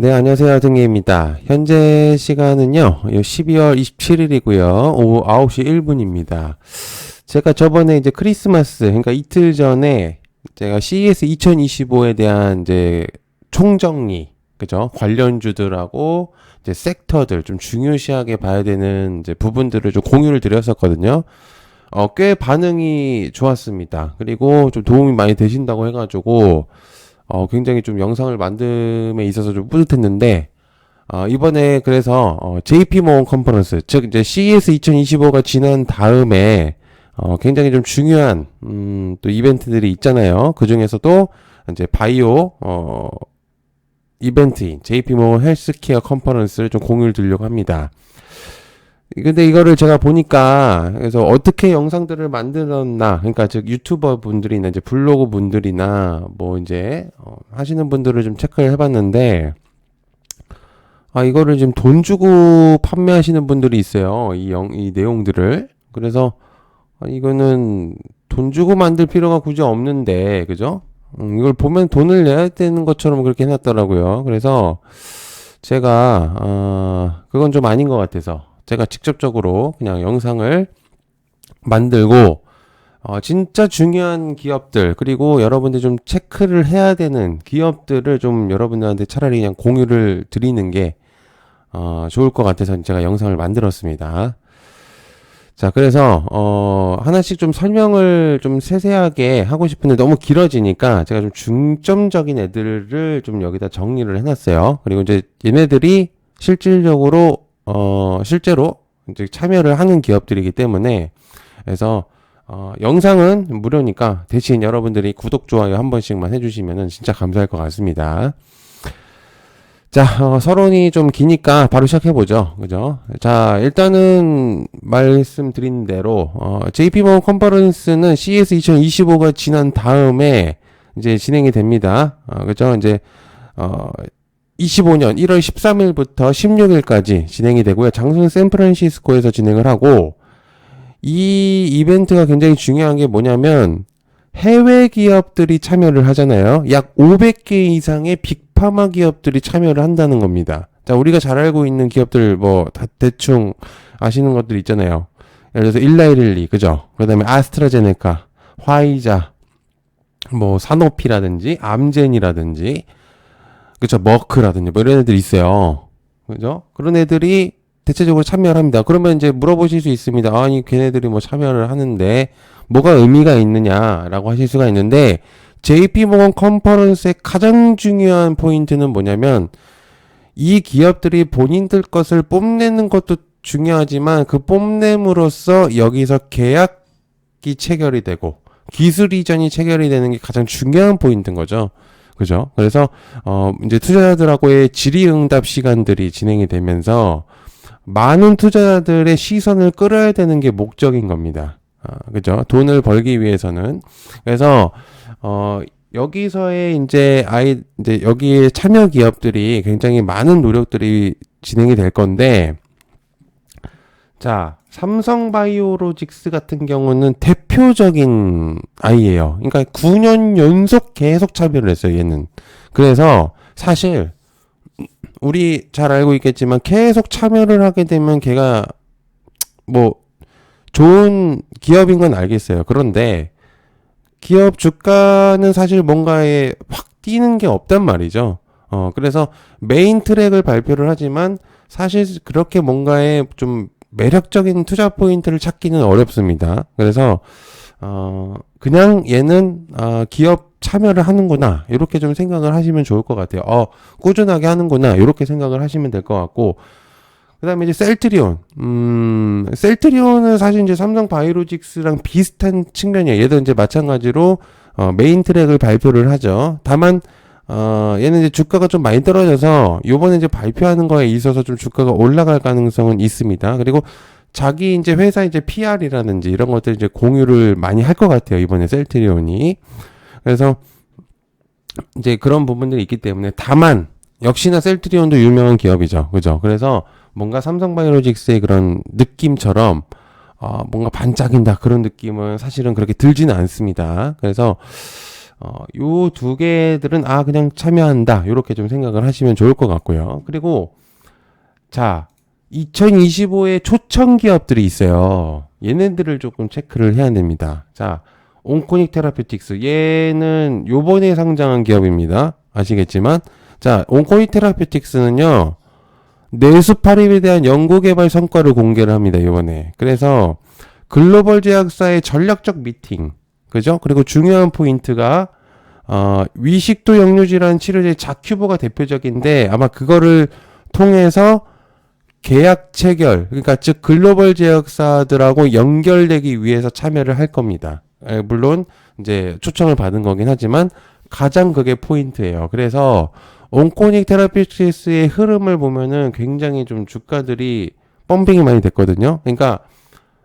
네, 안녕하세요. 등예입니다. 현재 시간은요, 12월 27일이고요. 오후 9시 1분입니다. 제가 저번에 이제 크리스마스, 그러니까 이틀 전에 제가 CES 2025에 대한 이제 총정리, 그죠? 관련주들하고 이제 섹터들 좀 중요시하게 봐야 되는 이제 부분들을 좀 공유를 드렸었거든요. 어, 꽤 반응이 좋았습니다. 그리고 좀 도움이 많이 되신다고 해가지고, 어, 굉장히 좀 영상을 만듦에 있어서 좀 뿌듯했는데, 어, 이번에 그래서, 어, JP모건 컨퍼런스, 즉, 이제 CES 2025가 지난 다음에, 어, 굉장히 좀 중요한, 음, 또 이벤트들이 있잖아요. 그 중에서도, 이제 바이오, 어, 이벤트인 JP모건 헬스케어 컨퍼런스를 좀 공유를 드리려고 합니다. 근데 이거를 제가 보니까 그래서 어떻게 영상들을 만들었나 그러니까 즉 유튜버 분들이나 이제 블로그 분들이나 뭐 이제 어, 하시는 분들을 좀 체크를 해봤는데 아 이거를 지금 돈 주고 판매하시는 분들이 있어요 이 영 이 내용들을. 그래서 아, 이거는 돈 주고 만들 필요가 굳이 없는데 그죠? 음, 이걸 보면 돈을 내야 되는 것처럼 그렇게 해놨더라고요. 그래서 제가 어, 그건 좀 아닌 것 같아서 제가 직접적으로 그냥 영상을 만들고 어, 진짜 중요한 기업들 그리고 여러분들 좀 체크를 해야 되는 기업들을 좀 여러분들한테 차라리 그냥 공유를 드리는 게 어, 좋을 것 같아서 제가 영상을 만들었습니다. 자, 그래서 어, 하나씩 좀 설명을 좀 세세하게 하고 싶은데 너무 길어지니까 제가 좀 중점적인 애들을 좀 여기다 정리를 해놨어요. 그리고 이제 얘네들이 실질적으로 어, 실제로 이제 참여를 하는 기업들이기 때문에 그래서 어, 영상은 무료니까 대신 여러분들이 구독, 좋아요 한 번씩만 해주시면 진짜 감사할 것 같습니다. 자, 어, 서론이 좀 기니까 바로 시작해보죠. 그죠? 자, 일단은 말씀드린 대로, 어, JP모건 컨퍼런스는 CES 2025가 지난 다음에 이제 진행이 됩니다. 어, 그죠? 이제, 어, 25년 1월 13일부터 16일까지 진행이 되고요. 장소는 샌프란시스코에서 진행을 하고 이 이벤트가 굉장히 중요한 게 뭐냐면 해외 기업들이 참여를 하잖아요. 약 500개 이상의 빅파마 기업들이 참여를 한다는 겁니다. 자, 우리가 잘 알고 있는 기업들 뭐 다 대충 아시는 것들 있잖아요. 예를 들어서 일라이릴리, 그죠? 그다음에 아스트라제네카, 화이자, 뭐 사노피라든지 암젠이라든지 그쵸, 머크라든지 뭐 이런 애들이 있어요. 그죠? 그런 애들이 대체적으로 참여를 합니다. 그러면 이제 물어보실 수 있습니다. 아니, 걔네들이 뭐 참여를 하는데 뭐가 의미가 있느냐라고 하실 수가 있는데 JP모건 컨퍼런스의 가장 중요한 포인트는 뭐냐면 이 기업들이 본인들 것을 뽐내는 것도 중요하지만 그 뽐냄으로써 여기서 계약이 체결이 되고 기술 이전이 체결이 되는 게 가장 중요한 포인트인 거죠. 그죠? 그래서 어 이제 투자자들하고의 질의응답 시간들이 진행이 되면서 많은 투자자들의 시선을 끌어야 되는 게 목적인 겁니다. 아, 그죠? 돈을 벌기 위해서는 그래서 어 여기서의 이제 아이 이제 여기에 참여 기업들이 굉장히 많은 노력들이 진행이 될 건데 자 삼성바이오로직스 같은 경우는 대표적인 아이예요. 그러니까 9년 연속 계속 참여를 했어요, 얘는. 그래서 사실 우리 잘 알고 있겠지만 계속 참여를 하게 되면 걔가 뭐 좋은 기업인 건 알겠어요. 그런데 기업 주가는 사실 뭔가에 확 뛰는 게 없단 말이죠. 어, 그래서 메인 트랙을 발표를 하지만 사실 그렇게 뭔가에 좀 매력적인 투자 포인트를 찾기는 어렵습니다. 그래서 어 그냥 얘는 어, 기업 참여를 하는구나 이렇게 좀 생각을 하시면 좋을 것 같아요. 어 꾸준하게 하는구나 이렇게 생각을 하시면 될 것 같고 그다음에 이제 셀트리온 음 셀트리온은 사실 이제 삼성 바이오로직스랑 비슷한 측면이에요. 얘도 이제 마찬가지로 어, 메인 트랙을 발표를 하죠. 다만 어, 얘는 이제 주가가 좀 많이 떨어져서 요번에 이제 발표하는 거에 있어서 좀 주가가 올라갈 가능성은 있습니다. 그리고 자기 이제 회사 이제 PR이라든지 이런 것들 이제 공유를 많이 할 것 같아요. 이번에 셀트리온이. 그래서 이제 그런 부분들이 있기 때문에 다만 역시나 셀트리온도 유명한 기업이죠. 그죠? 그래서 뭔가 삼성바이오로직스의 그런 느낌처럼 어, 뭔가 반짝인다 그런 느낌은 사실은 그렇게 들지는 않습니다. 그래서 어, 요 두 개들은 아 그냥 참여한다 요렇게 좀 생각을 하시면 좋을 것 같고요. 그리고 자 2025에 초청 기업들이 있어요. 얘네들을 조금 체크를 해야 됩니다. 자 온코닉 테라피틱스 얘는 요번에 상장한 기업입니다. 아시겠지만 자 온코닉 테라피틱스는요 뇌수파립에 대한 연구개발 성과를 공개를 합니다 이번에 그래서 글로벌 제약사의 전략적 미팅 그죠? 그리고 중요한 포인트가 어, 위식도 역류질환 치료제 자큐보가 대표적인데 아마 그거를 통해서 계약 체결 그러니까 즉 글로벌 제약사들하고 연결되기 위해서 참여를 할 겁니다. 에, 물론 이제 초청을 받은 거긴 하지만 가장 그게 포인트예요. 그래서 온코닉 테라피스의 흐름을 보면은 굉장히 좀 주가들이 펌핑이 많이 됐거든요. 그러니까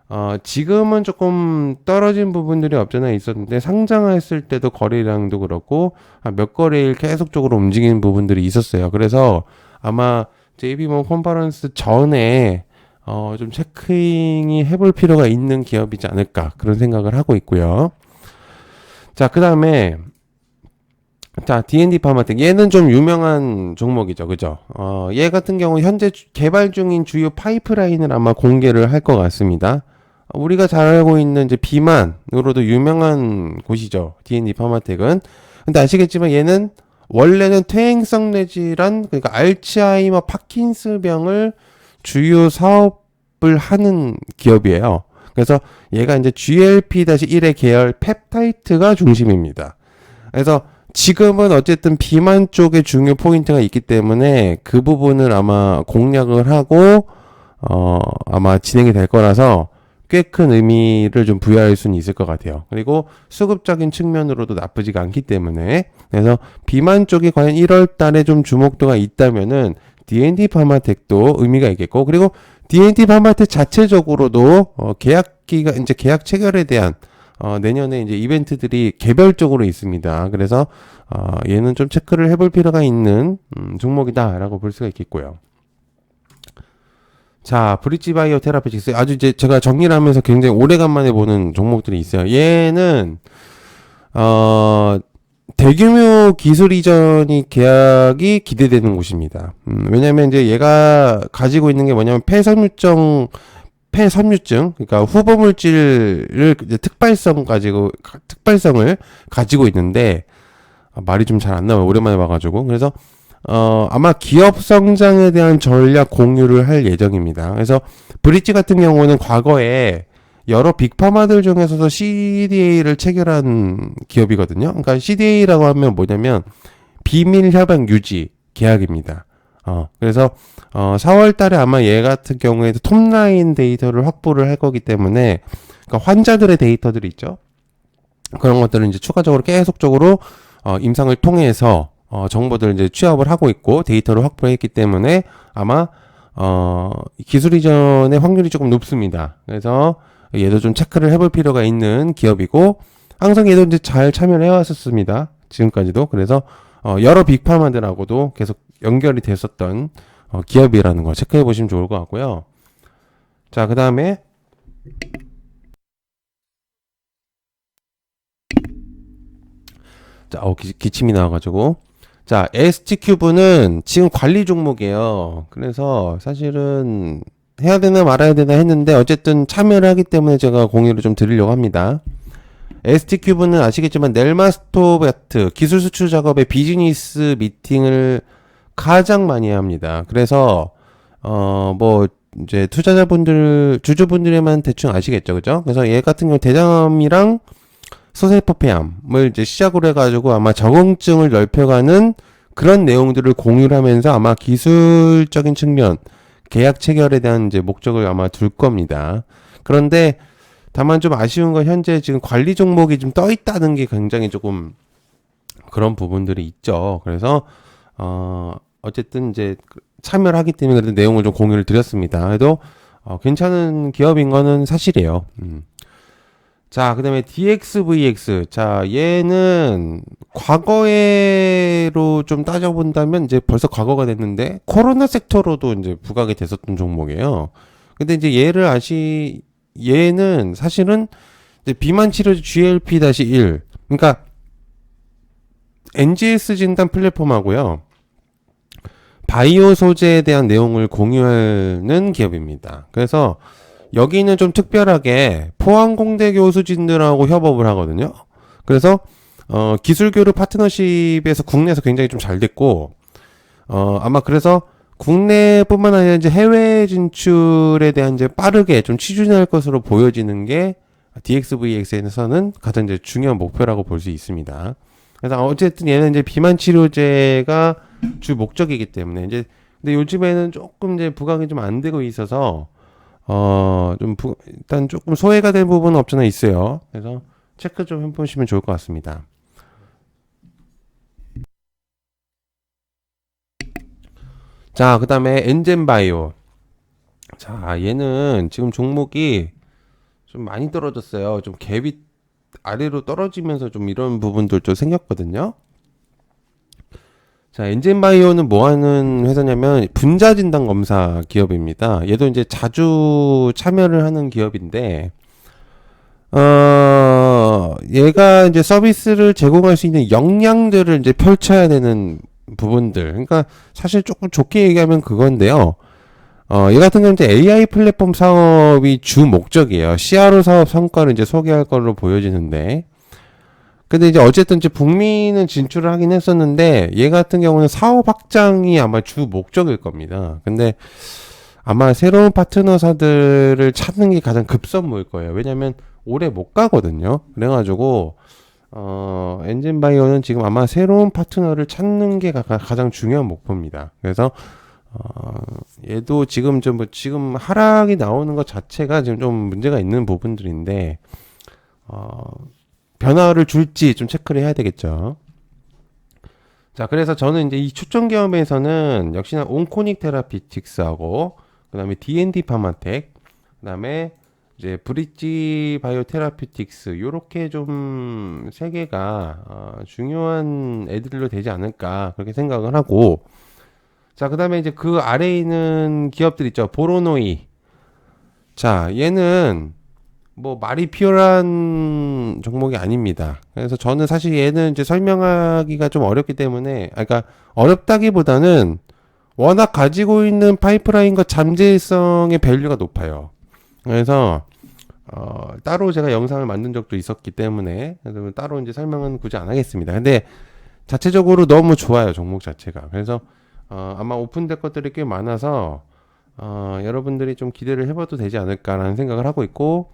어, 지금은 조금 떨어진 부분들이 없잖아 있었는데 상장했을 때도 거래량도 그렇고 몇 거래일 계속적으로 움직이는 부분들이 있었어요. 그래서 아마 JP모 컨퍼런스 전에 어, 좀 체크잉이 해볼 필요가 있는 기업이지 않을까 그런 생각을 하고 있고요. 자, 그 다음에 자, D&D 파마텍. 얘는 좀 유명한 종목이죠. 그죠? 어, 얘 같은 경우 현재 주- 개발 중인 주요 파이프라인을 아마 공개를 할 것 같습니다. 어, 우리가 잘 알고 있는 이제 비만으로도 유명한 곳이죠. D&D 파마텍은. 근데 아시겠지만 얘는 원래는 퇴행성 뇌질환, 그러니까 알츠하이머 파킨스병을 주요 사업을 하는 기업이에요. 그래서 얘가 이제 GLP-1의 계열 펩타이트가 중심입니다. 그래서 지금은 어쨌든 비만 쪽에 중요 포인트가 있기 때문에 그 부분을 아마 공략을 하고 어 아마 진행이 될 거라서 꽤 큰 의미를 좀 부여할 수는 있을 것 같아요. 그리고 수급적인 측면으로도 나쁘지가 않기 때문에 그래서 비만 쪽이 과연 1월 달에 좀 주목도가 있다면은 D&D 파마텍도 의미가 있겠고 그리고 D&D 파마텍 자체적으로도 어 계약기가 이제 계약 체결에 대한 어, 내년에 이제 이벤트들이 개별적으로 있습니다. 그래서 어, 얘는 좀 체크를 해볼 필요가 있는 음, 종목이다라고 볼 수가 있겠고요. 자, 브릿지 바이오 테라피틱스 아주 이제 제가 정리를 하면서 굉장히 오래간만에 보는 종목들이 있어요. 얘는 어 대규모 기술 이전이 계약이 기대되는 곳입니다. 음, 왜냐면 이제 얘가 가지고 있는 게 뭐냐면 폐섬유증 폐섬유증, 그러니까 후보 물질을 이제 특발성 가지고 가- 특발성을 가지고 있는데 아, 말이 좀 잘 안 나와요. 오랜만에 봐가지고 그래서 어 아마 기업 성장에 대한 전략 공유를 할 예정입니다. 그래서 브릿지 같은 경우는 과거에 여러 빅파마들 중에서도 CDA를 체결한 기업이거든요. 그러니까 CDA라고 하면 뭐냐면 비밀 협약 유지 계약입니다. 어, 그래서 어, 4월 달에 아마 얘 같은 경우에도 톱라인 데이터를 확보를 할 거기 때문에 그러니까 환자들의 데이터들이 있죠. 그런 것들을 이제 추가적으로 계속적으로 어, 임상을 통해서 어, 정보들을 이제 취합을 하고 있고 데이터를 확보했기 때문에 아마 어, 기술 이전의 확률이 조금 높습니다. 그래서 얘도 좀 체크를 해볼 필요가 있는 기업이고 항상 얘도 이제 잘 참여를 해왔었습니다. 지금까지도 그래서 어, 여러 빅파마들하고도 계속 연결이 됐었던 어, 기업이라는 거 체크해 보시면 좋을 것 같고요. 자, 그 다음에 자, 어, 기, 기침이 나와가지고 자, ST큐브는 지금 관리 종목이에요. 그래서 사실은 해야 되나 말아야 되나 했는데 어쨌든 참여를 하기 때문에 제가 공유를 좀 드리려고 합니다. ST큐브는 아시겠지만 넬마스토베트 기술 수출 작업의 비즈니스 미팅을 가장 많이 합니다. 그래서 어 뭐 이제 투자자분들 주주분들에만 대충 아시겠죠, 그죠? 그래서 얘 같은 경우 대장암이랑 소세포폐암을 이제 시작으로 해가지고 아마 적응증을 넓혀가는 그런 내용들을 공유를 하면서 아마 기술적인 측면 계약 체결에 대한 이제 목적을 아마 둘 겁니다. 그런데 다만 좀 아쉬운 건 현재 지금 관리 종목이 좀 떠 있다는 게 굉장히 조금 그런 부분들이 있죠. 그래서 어 어쨌든 이제 그 참여를 하기 때문에 그래도 내용을 좀 공유를 드렸습니다. 그래도 어, 괜찮은 기업인 거는 사실이에요. 음. 자, 그 다음에 DXVX. 자, 얘는 과거에로 좀 따져본다면 이제 벌써 과거가 됐는데 코로나 섹터로도 이제 부각이 됐었던 종목이에요. 근데 이제 얘를 아시, 얘는 사실은 비만 치료제 GLP-1. 그러니까 NGS 진단 플랫폼하고요. 바이오 소재에 대한 내용을 공유하는 기업입니다. 그래서 여기는 좀 특별하게 포항공대 교수진들하고 협업을 하거든요. 그래서 어, 기술 교류 파트너십에서 국내에서 굉장히 좀 잘 됐고 어, 아마 그래서 국내뿐만 아니라 이제 해외 진출에 대한 이제 빠르게 좀 취준할 것으로 보여지는 게 DXVX에서는 가장 이제 중요한 목표라고 볼 수 있습니다. 그래서 어쨌든 얘는 이제 비만 치료제가 주 목적이기 때문에 이제 근데 요즘에는 조금 이제 부각이 좀 안 되고 있어서 어좀 일단 조금 소외가 된 부분은 없잖아 있어요. 그래서 체크 좀 해보시면 좋을 것 같습니다. 자, 그 다음에 엔젠바이오. 자, 얘는 지금 종목이 좀 많이 떨어졌어요. 좀 갭이 아래로 떨어지면서 좀 이런 부분들 좀 생겼거든요. 자, 엔젠바이오는 뭐 하는 회사냐면 분자 진단 검사 기업입니다. 얘도 이제 자주 참여를 하는 기업인데 어, 얘가 이제 서비스를 제공할 수 있는 역량들을 이제 펼쳐야 되는 부분들. 그러니까 사실 조금 좋게 얘기하면 그건데요. 어, 얘 같은 경우는 이제 AI 플랫폼 사업이 주 목적이에요. CRO 사업 성과를 이제 소개할 걸로 보여지는데. 근데 이제 어쨌든 이제 북미는 진출을 하긴 했었는데, 얘 같은 경우는 사업 확장이 아마 주 목적일 겁니다. 근데 아마 새로운 파트너사들을 찾는 게 가장 급선무일 거예요. 왜냐면 오래 못 가거든요. 그래가지고, 어, 엔진바이오는 지금 아마 새로운 파트너를 찾는 게 가, 장 중요한 목표입니다. 그래서, 어, 얘도 지금 좀, 뭐 지금 하락이 나오는 것 자체가 지금 좀 문제가 있는 부분들인데, 어, 변화를 줄지 좀 체크를 해야 되겠죠. 자, 그래서 저는 이제 이 초점 경험에서는 역시나 온코닉 테라피틱스하고, 그 다음에 D&D 파마텍, 그 다음에 이제 브릿지 바이오 테라피틱스 요렇게 좀 세 개가 어, 중요한 애들로 되지 않을까 그렇게 생각을 하고. 자 그다음에 이제 그 아래에 있는 기업들 있죠. 보로노이. 자 얘는 뭐 말이 피어난 종목이 아닙니다 그래서 저는 사실 얘는 이제 설명하기가 좀 어렵기 때문에 아 그러니까 어렵다기보다는 워낙 가지고 있는 파이프라인과 잠재성의 밸류가 높아요 그래서 어, 따로 제가 영상을 만든 적도 있었기 때문에 따로 이제 설명은 굳이 안 하겠습니다. 근데 자체적으로 너무 좋아요 종목 자체가. 그래서 어, 아마 오픈될 것들이 꽤 많아서 어, 여러분들이 좀 기대를 해봐도 되지 않을까라는 생각을 하고 있고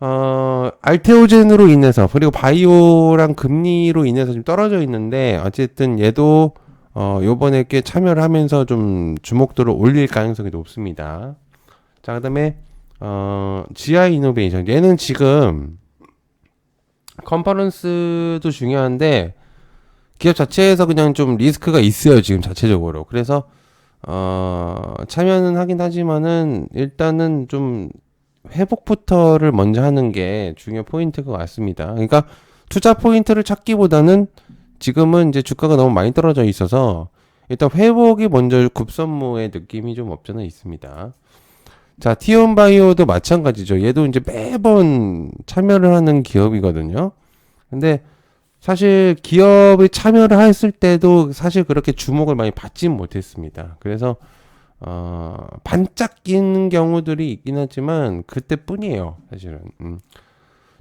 어, 알테오젠으로 인해서 그리고 바이오랑 금리로 인해서 좀 떨어져 있는데 어쨌든 얘도 어, 요번에 꽤 참여를 하면서 좀 주목도를 올릴 가능성이 높습니다. 자, 그 다음에, 어, GI 이노베이션. 얘는 지금, 컨퍼런스도 중요한데, 기업 자체에서 그냥 좀 리스크가 있어요, 지금 자체적으로. 그래서, 어, 참여는 하긴 하지만은, 일단은 좀, 회복부터를 먼저 하는 게 중요 포인트일 것 같습니다. 그러니까, 투자 포인트를 찾기보다는, 지금은 이제 주가가 너무 많이 떨어져 있어서, 일단 회복이 먼저 급선무의 느낌이 좀 없잖아 있습니다. 자, 티온 바이오도 마찬가지죠. 얘도 이제 매번 참여를 하는 기업이거든요. 근데 사실 기업이 참여를 했을 때도 사실 그렇게 주목을 많이 받진 못했습니다. 그래서 어, 반짝 끼는 경우들이 있긴 하지만 그때뿐이에요. 사실은. 음.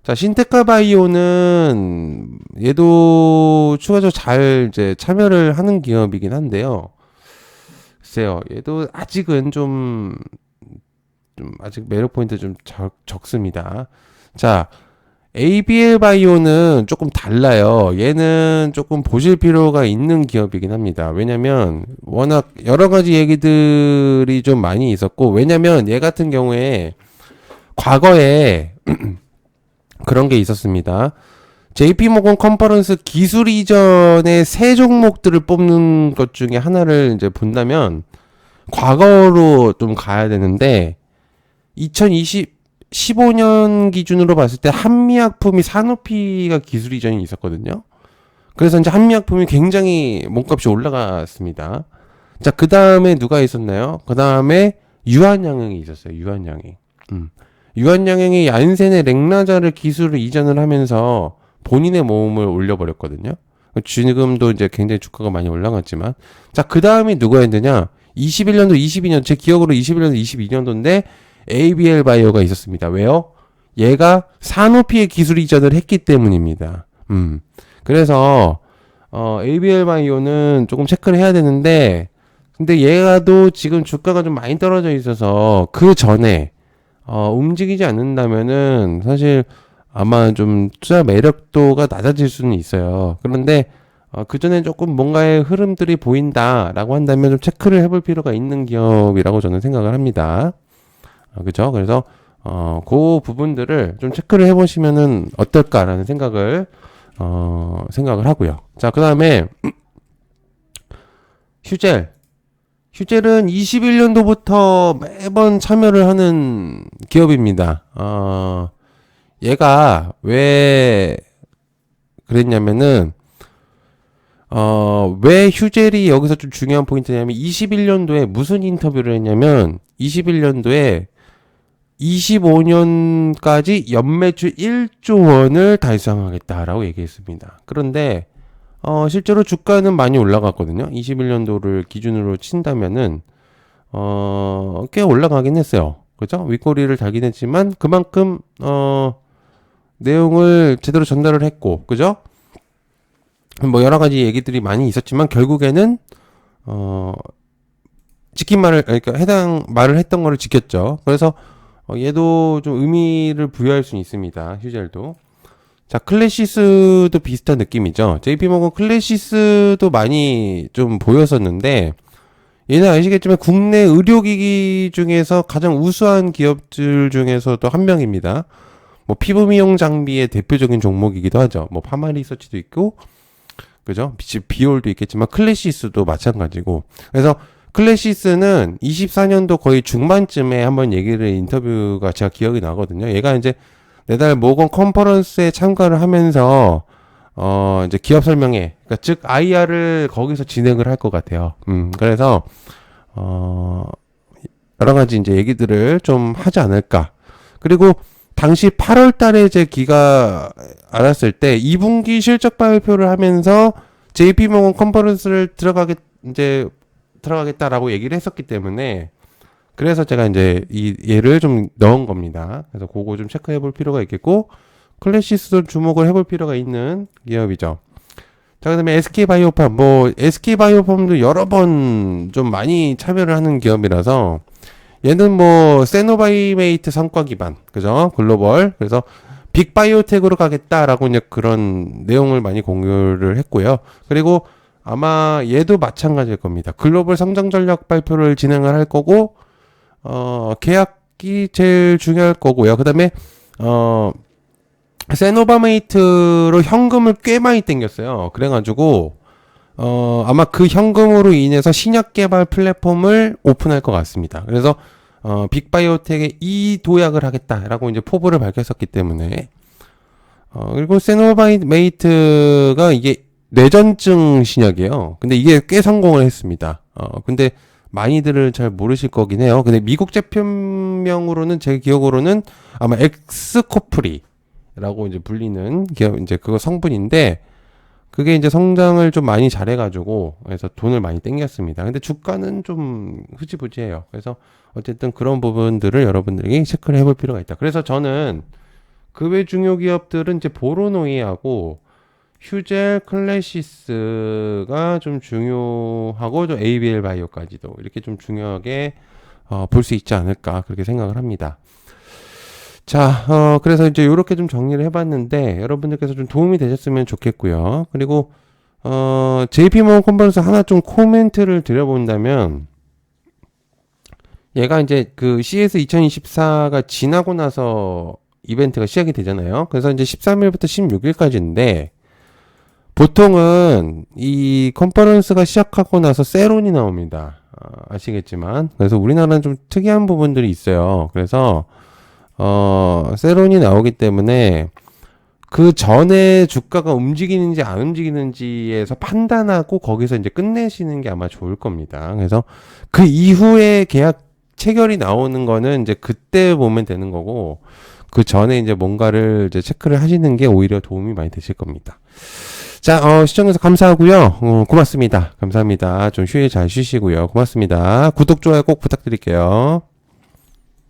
자, 신테카 바이오는 얘도 추가적으로 잘 이제 참여를 하는 기업이긴 한데요. 글쎄요, 얘도 아직은 좀 좀 아직 매력 포인트 좀 적, 적습니다. 자, ABL 바이오는 조금 달라요. 얘는 조금 보실 필요가 있는 기업이긴 합니다. 왜냐면 워낙 여러 가지 얘기들이 좀 많이 있었고 왜냐면 얘 같은 경우에 과거에 그런 게 있었습니다. JP 모건 컨퍼런스 기술 이전의 세 종목들을 뽑는 것 중에 하나를 이제 본다면 과거로 좀 가야 되는데 2020 15년 기준으로 봤을 때 한미약품이 산오피가 기술 이전이 있었거든요. 그래서 이제 한미약품이 굉장히 몸값이 올라갔습니다. 자, 그 다음에 누가 있었나요? 그 다음에 유한양행이 있었어요. 유한양행. 음. 유한양행이 얀센의 렉나자를 기술을 이전을 하면서 본인의 몸을 올려버렸거든요. 지금도 이제 굉장히 주가가 많이 올라갔지만. 자, 그 다음이 누구였느냐? 21년도, 22년, 제 기억으로 21년도, 22년도인데 ABL 바이오가 있었습니다. 왜요? 얘가 산오피의 기술 이전을 했기 때문입니다. 음. 그래서, 어, ABL 바이오는 조금 체크를 해야 되는데, 근데 얘가도 지금 주가가 좀 많이 떨어져 있어서 그 전에, 어, 움직이지 않는다면은 사실 아마 좀 투자 매력도가 낮아질 수는 있어요. 그런데, 어, 그 전에 조금 뭔가의 흐름들이 보인다라고 한다면 좀 체크를 해볼 필요가 있는 기업이라고 저는 생각을 합니다. 어, 그죠? 그래서, 어, 그 부분들을 좀 체크를 해보시면은 어떨까라는 생각을, 어, 생각을 하고요. 자, 그 다음에, 휴젤. 휴젤은 21년도부터 매번 참여를 하는 기업입니다. 어, 얘가 왜 그랬냐면은, 어, 왜 휴젤이 여기서 좀 중요한 포인트냐면 21년도에 무슨 인터뷰를 했냐면 21년도에 25년까지 연매출 1조 원을 달성하겠다라고 얘기했습니다. 그런데 어, 실제로 주가는 많이 올라갔거든요. 21년도를 기준으로 친다면은 어, 꽤 올라가긴 했어요. 그죠? 윗꼬리를 달긴 했지만 그만큼 어, 내용을 제대로 전달을 했고, 그죠? 뭐 여러 가지 얘기들이 많이 있었지만 결국에는 어 지킨 말을 그러니까 해당 말을 했던 거를 지켰죠. 그래서 어, 얘도 좀 의미를 부여할 수 있습니다. 휴젤도. 자, 클래시스도 비슷한 느낌이죠. JP모건 클래시스도 많이 좀 보였었는데 얘는 아시겠지만 국내 의료기기 중에서 가장 우수한 기업들 중에서도 한 명입니다. 뭐 피부 미용 장비의 대표적인 종목이기도 하죠. 뭐 파마 리서치도 있고 그죠? 비올도 있겠지만 클래시스도 마찬가지고. 그래서 클래시스는 24년도 거의 중반쯤에 한번 얘기를 인터뷰가 제가 기억이 나거든요. 얘가 이제 내달 모건 컨퍼런스에 참가를 하면서 어 이제 기업 설명회, 그러니까 즉 IR을 거기서 진행을 할 것 같아요. 음 그래서 어 여러 가지 이제 얘기들을 좀 하지 않을까. 그리고 당시 8월 달에 제 기가 알았을 때 2분기 실적 발표를 하면서 JP 모건 컨퍼런스를 들어가겠 이제 들어가겠다라고 얘기를 했었기 때문에 그래서 제가 이제 이 얘를 좀 넣은 겁니다. 그래서 그거 좀 체크해 볼 필요가 있겠고 클래시스도 주목을 해볼 필요가 있는 기업이죠. 자, 그 다음에 SK 바이오팜 뭐 SK 바이오팜도 여러 번 좀 많이 참여를 하는 기업이라서 얘는 뭐 세노바이메이트 성과 기반 그죠 글로벌 그래서 빅바이오텍으로 가겠다라고 이제 그런 내용을 많이 공유를 했고요 그리고 아마 얘도 마찬가지일 겁니다. 글로벌 성장 전략 발표를 진행을 할 거고 어 계약이 제일 중요할 거고요. 그다음에 어 세노바메이트로 현금을 꽤 많이 땡겼어요. 그래가지고 어, 아마 그 현금으로 인해서 신약 개발 플랫폼을 오픈할 것 같습니다. 그래서 어, 빅바이오텍에 이 도약을 하겠다라고 이제 포부를 밝혔었기 때문에 어, 그리고 세노바이메이트가 이게 뇌전증 신약이에요. 근데 이게 꽤 성공을 했습니다. 어, 근데 많이들을 잘 모르실 거긴 해요. 근데 미국 제품명으로는 제 기억으로는 아마 엑스코프리라고 이제 불리는 기업 이제 그거 성분인데 그게 이제 성장을 좀 많이 잘해가지고 그래서 돈을 많이 땡겼습니다. 근데 주가는 좀 흐지부지해요. 그래서 어쨌든 그런 부분들을 여러분들이 체크를 해볼 필요가 있다. 그래서 저는 그 외 중요 기업들은 이제 보로노이하고 휴젤 클래시스가 좀 중요하고 좀 ABL 바이오까지도 이렇게 좀 중요하게 어, 볼 수 있지 않을까 그렇게 생각을 합니다. 자, 어, 그래서 이제 이렇게 좀 정리를 해봤는데, 여러분들께서 좀 도움이 되셨으면 좋겠고요. 그리고, 어, JP모건 컨퍼런스 하나 좀 코멘트를 드려본다면, 얘가 이제 그 CS 2024가 지나고 나서 이벤트가 시작이 되잖아요. 그래서 이제 13일부터 16일까지인데, 보통은 이 컨퍼런스가 시작하고 나서 세론이 나옵니다. 어, 아시겠지만. 그래서 우리나라는 좀 특이한 부분들이 있어요. 그래서, 어, 세론이 나오기 때문에 그 전에 주가가 움직이는지 안 움직이는지에서 판단하고 거기서 이제 끝내시는 게 아마 좋을 겁니다. 그래서 그 이후에 계약 체결이 나오는 거는 이제 그때 보면 되는 거고 그 전에 이제 뭔가를 이제 체크를 하시는 게 오히려 도움이 많이 되실 겁니다. 자, 어, 시청해주셔서 감사하고요. 어, 고맙습니다. 감사합니다. 좀 휴일 잘 쉬시고요. 고맙습니다. 구독, 좋아요 꼭 부탁드릴게요.